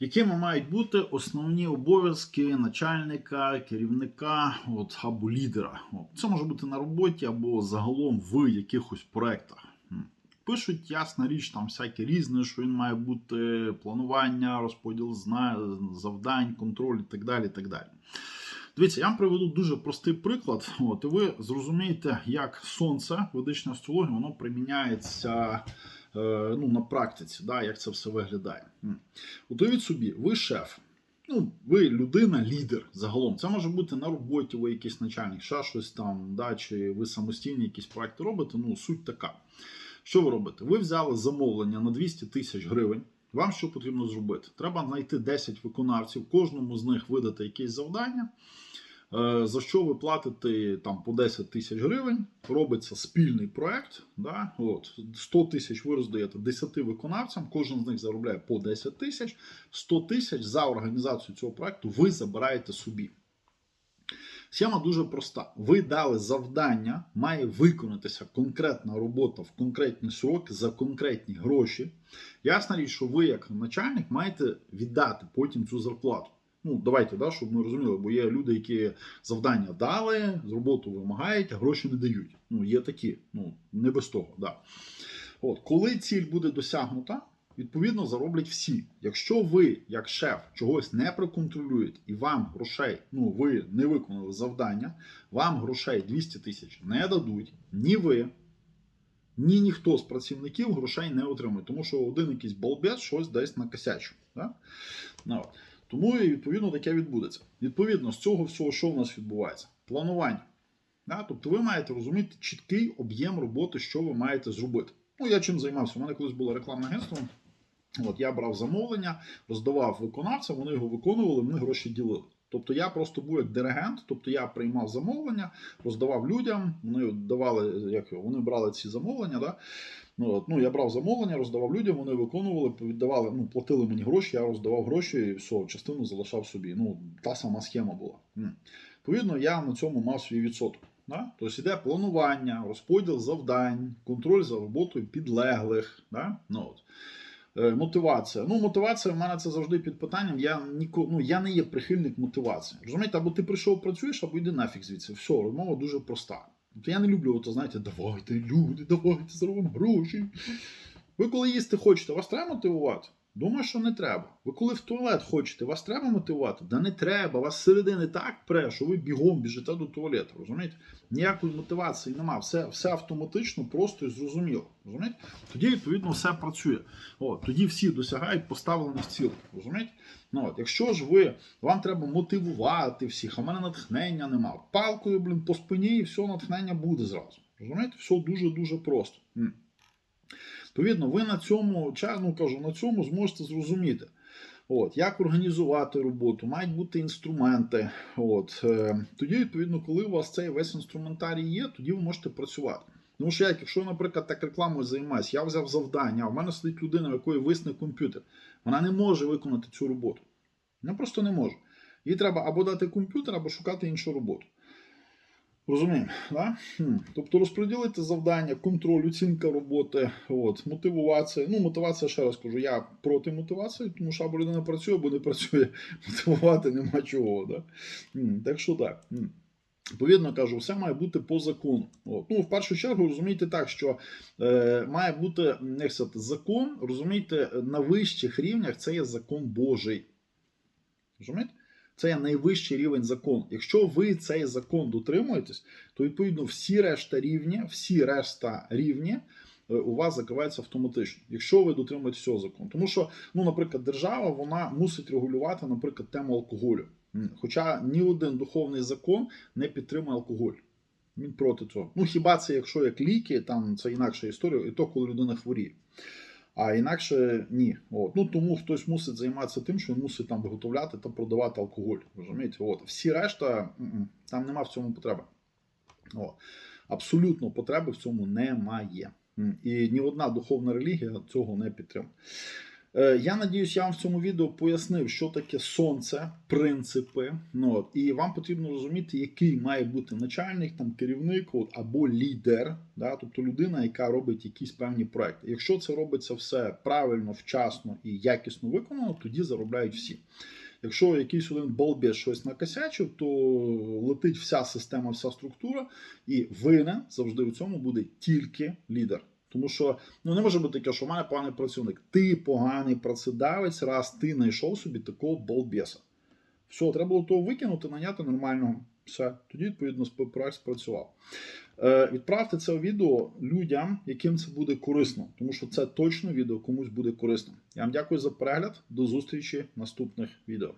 Якими мають бути основні обов'язки начальника, керівника от, або лідера? От. Це може бути на роботі або загалом в якихось проєктах. Пишуть ясна річ, там всяке різне, що він має бути планування, розподіл завдань, контроль і так далі. Так далі. Дивіться, я вам приведу дуже простий приклад. От, і ви зрозумієте, як сонце, ведична астрологія, воно приміняється ну, на практиці, да, як це все виглядає. Уявіть собі, ви шеф. Ну, ви людина, лідер загалом. Це може бути на роботі, ви якийсь начальник, ще щось там, да, чи ви самостійні якісь проекти робите. Ну, суть така. Що ви робите? Ви взяли замовлення на 200 тисяч гривень. Вам що потрібно зробити? Треба знайти 10 виконавців, кожному з них видати якесь завдання, е, за що ви платите там по 10 тисяч гривень. Робиться спільний проект. Да? От, 100 тисяч ви роздаєте 10 виконавцям, кожен з них заробляє по 10 тисяч, 100 тисяч за організацію цього проекту ви забираєте собі. Схема дуже проста. Ви дали завдання, має виконатися конкретна робота в конкретні сроки за конкретні гроші. Ясна річ, що ви, як начальник, маєте віддати потім цю зарплату. Ну, давайте, да, щоб ми розуміли, бо є люди, які завдання дали, роботу вимагають, а гроші не дають. Ну, є такі, ну, не без того. Да. От, коли ціль буде досягнута, відповідно зароблять всі. Якщо ви, як шеф, чогось не проконтролюєте і вам грошей, ну ви не виконали завдання, вам грошей 200 тисяч не дадуть, ні ви, ні ніхто з працівників грошей не отримує, тому що один якийсь балбес щось десь накосячив. Да? Ну. Тому і відповідно таке відбудеться. Відповідно, з цього всього, що в нас відбувається? Планування. Да? Тобто ви маєте розуміти чіткий об'єм роботи, що ви маєте зробити. Ну, я чим займався? У мене колись було рекламне агентство. От я брав замовлення, роздавав виконавцям, вони його виконували, вони гроші ділили. Тобто я просто був як диригент, тобто я приймав замовлення, роздавав людям, вони давали, як вони брали ці замовлення. Да? Ну, от, ну, я брав замовлення, роздавав людям, вони виконували, віддавали, ну, платили мені гроші, я роздавав гроші і все, частину залишав собі. Ну, та сама схема була. Відповідно, я на цьому мав свій відсоток. Да? Тобто йде планування, розподіл завдань, контроль за роботою підлеглих. Да? Ну, от. Е, Мотивація. Ну, мотивація в мене це завжди під питанням. Я ніко, ну, я не є прихильник мотивації. Розумієте, або ти прийшов, працюєш, або йди нафіг звідси. Все, розмова дуже проста. Тобто я не люблю, ото, знаєте, давайте, люди, давайте зробимо гроші. Ви коли їсти хочете, вас треба мотивувати? Думаю, що не треба. Ви коли в туалет хочете, вас треба мотивувати? Да не треба. Вас зсередини так пре, що ви бігом біжите до туалету. Розумієте? Ніякої мотивації нема. Все все автоматично, просто і зрозуміло. Розумієте? Тоді, відповідно, все працює. От, тоді всі досягають поставлених цілей. Розумієте? Ну, от, Якщо ж ви, вам треба мотивувати всіх, а в мене натхнення нема. Палкою, блін, по спині і все натхнення буде зразу. Розумієте? Все дуже-дуже просто. Відповідно, ви на цьому ну кажу, на цьому зможете зрозуміти, от, як організувати роботу, мають бути інструменти. От, е, Тоді, відповідно, коли у вас цей весь інструментарій є, тоді ви можете працювати. Тому що, як, якщо, наприклад, так рекламою займаюся, я взяв завдання, а в мене сидить людина, в якої висне комп'ютер, вона не може виконати цю роботу. Вона просто не може. Їй треба або дати комп'ютер, або шукати іншу роботу. Розуміємо, да? Тобто розподілити завдання, контроль, оцінка роботи, от, мотивація. Ну, мотивація, ще раз кажу, я проти мотивації, тому що або людина працює, або не працює. Мотивувати нема чого. Да? Так що так. Хм. Відповідно кажу, все має бути по закону. От. Ну, в першу чергу, розумійте так, що е, має бути як сказати, закон, розумієте, на вищих рівнях це є закон Божий. Розумієте? Це є найвищий рівень закону. Якщо ви цей закон дотримуєтесь, то відповідно всі решта рівні, всі решта рівні е, у вас закриваються автоматично, якщо ви дотримуєтесь цього закону. Тому що, ну, наприклад, держава вона мусить регулювати, наприклад, тему алкоголю. Хоча ні один духовний закон не підтримує алкоголь. Він проти цього. Ну хіба це, якщо як ліки, там це інакша історія, і то, коли людина хворіє. А інакше ні. От. Ну тому хтось мусить займатися тим, що він мусить там виготовляти та продавати алкоголь. Розумієте? От. Всі решта там нема в цьому потреби. От. Абсолютно потреби в цьому немає. І ні одна духовна релігія цього не підтримує. Е, Я надіюсь, я вам в цьому відео пояснив, що таке сонце, принципи. Ну, і вам потрібно розуміти, який має бути начальник, там, керівник от, або лідер, да, тобто людина, яка робить якісь певні проекти. Якщо це робиться все правильно, вчасно і якісно виконано, тоді заробляють всі. Якщо якийсь один балбес щось накосячив, то летить вся система, вся структура, і винен завжди у цьому буде тільки лідер. Тому що ну не може бути таке, що в мене поганий працівник. Ти поганий працедавець, раз ти знайшов собі такого балбеса. Все, треба було того викинути, наняти нормального. Все, тоді, відповідно, проект спрацював. Е, відправте це відео людям, яким це буде корисно, тому що це точно відео комусь буде корисно. Я вам дякую за перегляд. До зустрічі в наступних відео.